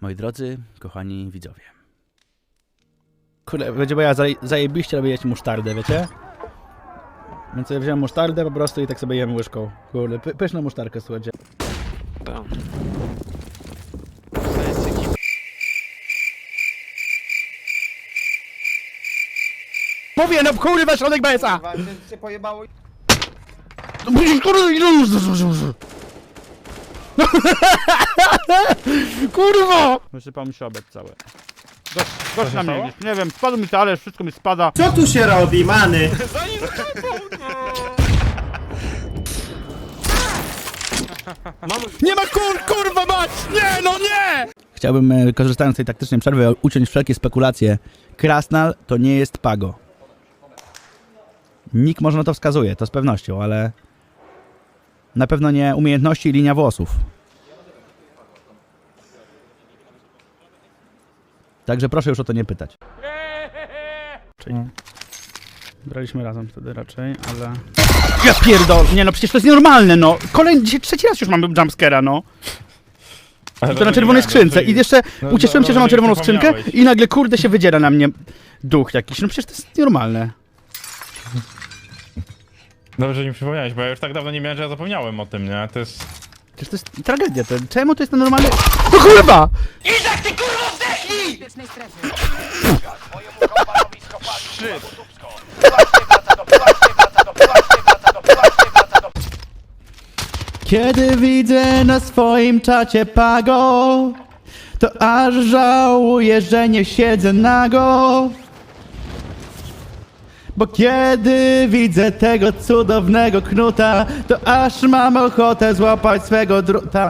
Moi drodzy, kochani widzowie. Kurde, będzie bo ja zaje- zajebiście lubię jeść musztardę, wiecie? Więc ja wziąłem musztardę po prostu i tak sobie jem łyżką. Kurde, py pyszną musztarkę, słuchajcie. Tak. Mówię, no kurwa, środek BSA! Kurwa, się- pojebało. Kurwa! Wysypał mi się obiad cały. Gość, gość na mnie stało? gdzieś. Nie wiem, spadł mi talerz, wszystko mi spada. Co tu się robi, many? Nie ma kur, kurwa mać! Nie, no nie! Chciałbym, e, korzystając z tej taktycznej przerwy, uciąć wszelkie spekulacje. Krasnal to nie jest Pago. Nikt może na to wskazuje, to z pewnością, ale... Na pewno nie umiejętności i linia włosów. Także proszę już o to nie pytać. Czyli... Braliśmy razem wtedy raczej, ale... Ja pierdol... Nie no, przecież to jest nienormalne, no! Kolejny, dzisiaj trzeci raz już mamy jumpscare'a, no! I to na czerwonej skrzynce. I jeszcze No, ucieszyłem no, się, że no, mam czerwoną skrzynkę i nagle kurde się wydziera na mnie duch jakiś. No przecież to jest nienormalne. Dobrze, że mi przypomniałeś, bo ja już tak dawno nie miałem, że ja zapomniałem o tym, nie? To jest... Przecież to jest tragedia. To, czemu to jest normalne? No kurwa! bezpiecznej strefie. Kiedy widzę na swoim czacie Pago, to aż żałuję, że nie siedzę nago. Bo kiedy widzę tego cudownego knuta, to aż mam ochotę złapać swego druta.